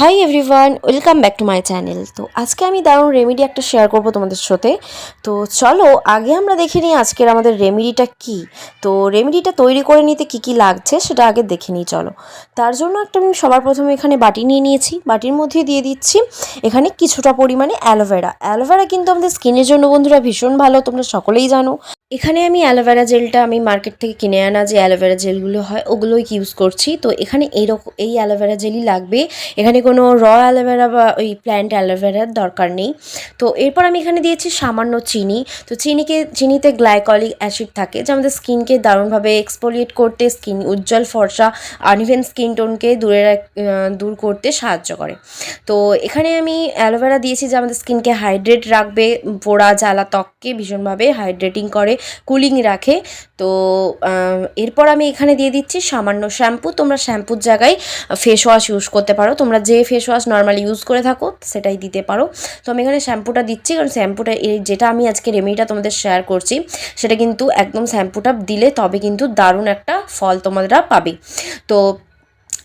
Hi everyone welcome back to my channel তো আজকে আমি দারুণ রেমেডি একটা শেয়ার করব তোমাদের সাথে। তো চলো, আগে আমরা দেখে নিই আজকের আমাদের রেমেডিটা কি। তো রেমেডিটা তৈরি করে নিতে কি কি লাগছে সেটা আগে দেখে নিই, চলো। তার জন্য একটা আমি সবার প্রথমে এখানে বাটি নিয়ে নিয়েছি। বাটির মধ্যে দিয়ে দিচ্ছি এখানে কিছুটা পরিমাণে অ্যালোভেরা। অ্যালোভেরা কিন্তু আমাদের স্কিনের জন্য বন্ধুরা ভীষণ ভালো, তোমরা সকলেই জানো। এখানে আমি অ্যালোভেরা জেলটা আমি মার্কেট থেকে কিনে আনা যে অ্যালোভেরা জেলগুলো হয়, ওগুলোই ইউজ করছি। তো এখানে এইরকম এই অ্যালোভেরা জেলই লাগবে। এখানে কোনো র অ্যালোভেরা বা ওই প্ল্যান্ট অ্যালোভেরার দরকার নেই। তো এরপর আমি এখানে দিয়েছি সামান্য চিনি। তো চিনিকে, চিনিতে গ্লাইকলিক অ্যাসিড থাকে, যা আমাদের স্কিনকে দারুণভাবে এক্সপোলিয়েট করতে, স্কিন উজ্জ্বল ফর্সা আনইভেন স্কিন টোনকে দূরে দূর করতে সাহায্য করে। তো এখানে আমি অ্যালোভেরা দিয়েছি যে আমাদের স্কিনকে হাইড্রেট রাখবে, পোড়া, জ্বালা ত্বককে ভীষণভাবে হাইড্রেটিং করে কুলিং রাখে। তো এরপর আমি এখানে দিয়ে দিচ্ছি সামান্য শ্যাম্পু তোমরা শ্যাম্পুর জায়গায় ফেস ওয়াশ ইউজ করতে পারো। তোমরা যে ফেস ওয়াশ নর্মালি ইউজ করে থাকো, সেটাই দিতে পারো। তো আমি এখানে শ্যাম্পুটা দিচ্ছি, কারণ শ্যাম্পুটা, এই যেটা আমি আজকে রেমেডিটা তোমাদের শেয়ার করছি, সেটা কিন্তু একদম শ্যাম্পুটা দিলে তবে কিন্তু দারুণ একটা ফল তোমরা পাবে। তো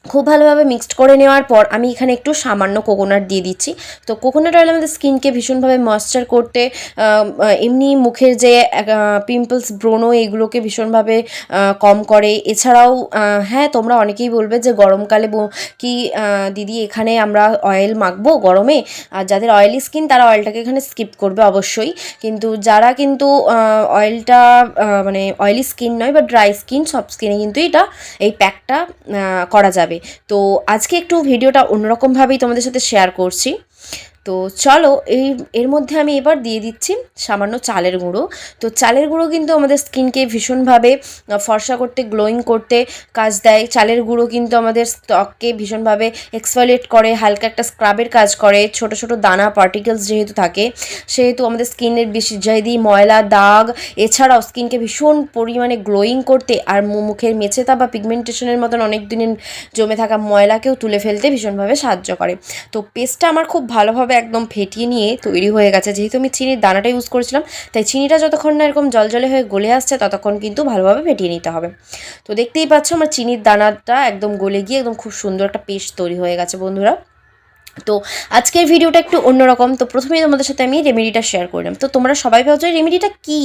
খুব ভালোভাবে মিক্সড করে নেওয়ার পর আমি এখানে একটু সামান্য কোকোনাট দিয়ে দিচ্ছি। তো কোকোনাট অয়েল আমাদের স্কিনকে ভীষণভাবে ময়েশ্চার করতে এমনি মুখের যে পিম্পলস ব্রণ এগুলোকে ভীষণভাবে কম করে। এছাড়াও হ্যাঁ তোমরা অনেকেই বলবে যে গরমকালে কি দিদি এখানে আমরা অয়েল মাখবো গরমে? আর যাদের অয়েলি স্কিন তারা অয়েলটাকে এখানে স্কিপ করবে অবশ্যই। কিন্তু যারা কিন্তু অয়েলটা মানে অয়েলি স্কিন নয় বা ড্রাই স্কিন সব স্কিনে কিন্তু এটা, এই প্যাকটা করা যাবে। তো আজকে একটু ভিডিওটা অন্যরকমভাবেই তোমাদের সাথে শেয়ার করছি। তো চলো, এই, এর মধ্যে আমি এবার দিয়ে দিচ্ছি সামান্য চালের গুঁড়ো। তো চালের গুঁড়ো কিন্তু আমাদের স্কিনকে ভীষণভাবে ফর্সা করতে, গ্লোয়িং করতে কাজ দেয়। চালের গুঁড়ো কিন্তু আমাদের ত্বককে ভীষণভাবে এক্সফলিয়েট করে, হালকা একটা স্ক্রাবের কাজ করে, ছোট ছোট দানা পার্টিকেলস যেহেতু থাকে, সেহেতু আমাদের স্কিনের বেশি যদি ময়লা, দাগ, এছাড়াও স্কিনকে ভীষণ পরিমাণে গ্লোয়িং করতে আর মুখের মেছেতা বা পিগমেন্টেশনের মতন অনেক দিনের জমে থাকা ময়লাকেও তুলে ফেলতে ভীষণভাবে সাহায্য করে। তো পেস্টটা আমার খুব ভালোভাবে একদম ফেটিয়ে নিয়ে তৈরি হয়ে গেছে। যেহেতু আমি চিনির দানাটা ইউজ করেছিলাম, তাই চিনিটা যতক্ষণ না এরকম জলজলে হয়ে গলে আসছে, ততক্ষণ কিন্তু ভালোভাবে ফেটিয়ে নিতে হবে। তো দেখতেই পাচ্ছ, আমার চিনির দানাটা একদম গলে গিয়ে একদম খুব সুন্দর একটা পেস্ট তৈরি হয়ে গেছে বন্ধুরা। তো আজকের ভিডিওটা একটু অন্যরকম। তো প্রথমেই তোমাদের সাথে আমি রেমেডিটা শেয়ার করলাম তো তোমরা সবাই ভাবছ রেমেডিটা কি?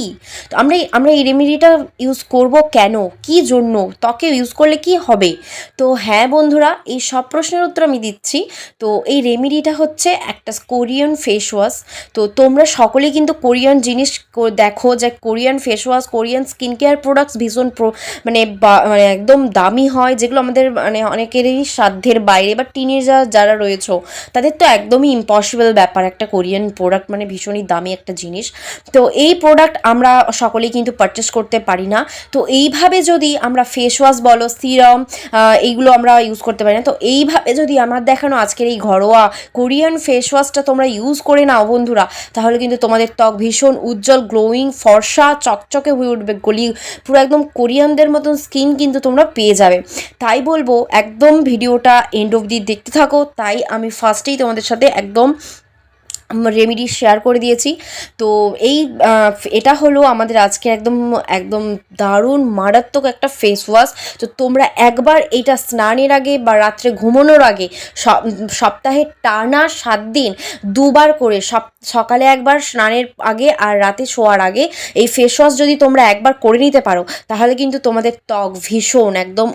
তো আমরা আমরা এই রেমেডিটা ইউজ করব কেন? কি জন্য? ত্বকে ইউজ করলে কি হবে? তো হ্যাঁ বন্ধুরা, এই সব প্রশ্নের উত্তর আমি দিচ্ছি। তো এই রেমেডিটা হচ্ছে একটা কোরিয়ান ফেস ওয়াশ তো তোমরা সকলেই কিন্তু কোরিয়ান জিনিস দেখো যে Korean face wash Korean skin care products ভীষণ মানে মানে একদম দামি হয়। যেগুলো আমাদের মানে অনেকেরই সাধ্যের বাইরে বা টিনেজার যারা রয়েছে তাদের তো একদমই ইম্পসিবল ব্যাপার একটা কোরিয়ান প্রোডাক্ট মানে ভীষণই দামি একটা জিনিস। তো এই প্রোডাক্ট আমরা সকলেই কিন্তু পারচেস করতে পারি না। তো এইভাবে যদি আমরা ফেস ওয়াশ বলো সিরাম এইগুলো আমরা ইউজ করতে পারি না। তো এইভাবে যদি আমার দেখানো আজকের এই ঘরোয়া কোরিয়ান ফেস ওয়াশটা তোমরা ইউজ করে নাও বন্ধুরা, তাহলে কিন্তু তোমাদের ত্বক ভীষণ উজ্জ্বল গ্লোয়িং ফর্সা, চকচকে হয়ে উঠবে। গলি পুরো একদম কোরিয়ানদের মতন স্কিন কিন্তু তোমরা পেয়ে যাবে। তাই বলব, একদম ভিডিওটা এন্ড অবধি দেখতে থাকো। তাই আমি ফার্স্টেই তোমাদের সাথে একদম রেমেডি শেয়ার করে দিয়েছি। তো এই এটা হলো আমাদের আজকে একদম একদম দারুণ মারাত্মক একটা ফেস ওয়াশ তো তোমরা একবার এইটা স্নানের আগে বা রাত্রে ঘুমানোর আগে সপ্তাহে টানা সাত দিন দুবার করে সপ, সকালে একবার স্নানের আগে আর রাতে শোয়ার আগে এই ফেস ওয়াশ যদি তোমরা একবার করে নিতে পারো, তাহলে কিন্তু তোমাদের ত্বক ভীষণ, একদম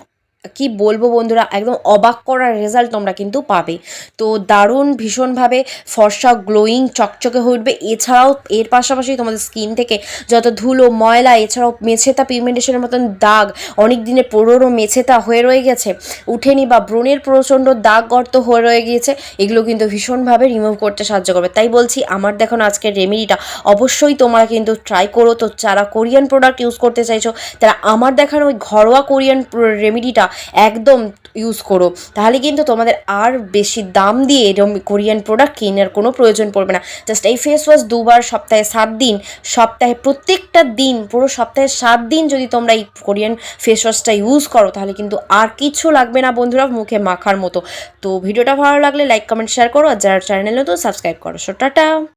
কি বলব বন্ধুরা? একদম অবাক করার রেজাল্ট তোমরা কিন্তু পাবে। তো দারুণ ভীষণভাবে ফর্সা গ্লোয়িং চকচকে হয়ে উঠবে। এছাড়াও এর পাশাপাশি তোমাদের স্কিন থেকে যত ধুলো, ময়লা, এছাড়াও মেছেতা পিগমেন্টেশনের মতন দাগ অনেক দিনের পুরোনো মেছেতা হয়ে রয়ে গেছে। উঠেনি বা ব্রণের প্রচণ্ড দাগ গর্ত হয়ে রয়ে গিয়েছে, এগুলো কিন্তু ভীষণভাবে রিমুভ করতে সাহায্য করবে। তাই বলছি, আমার দেখানো আজকের রেমেডিটা অবশ্যই তোমরা কিন্তু ট্রাই করো। তো যারা কোরিয়ান প্রোডাক্ট ইউজ করতে চাইছো, তারা আমার দেখানো ওই ঘরোয়া কোরিয়ান রেমেডিটা একদম ইউজ করো। তাহলে কিন্তু তোমাদের আর বেশি দাম দিয়ে এরকম কোরিয়ান প্রোডাক্ট কেনার কোনো প্রয়োজন পড়বে না। জাস্ট এই ফেস ওয়াশ দুবার সপ্তাহে সাত দিন, সপ্তাহে প্রত্যেকটা দিন, পুরো সপ্তাহে সাত দিন যদি তোমরা এই কোরিয়ান ফেস ওয়াশটা ইউজ করো, তাহলে কিন্তু আর কিছু লাগবে না বন্ধুরা, মুখে মাখার মতো। তো ভিডিওটা ভালো লাগলে লাইক কমেন্ট শেয়ার করো। আর যারা চ্যানেল তো সাবস্ক্রাইব করো। So tata!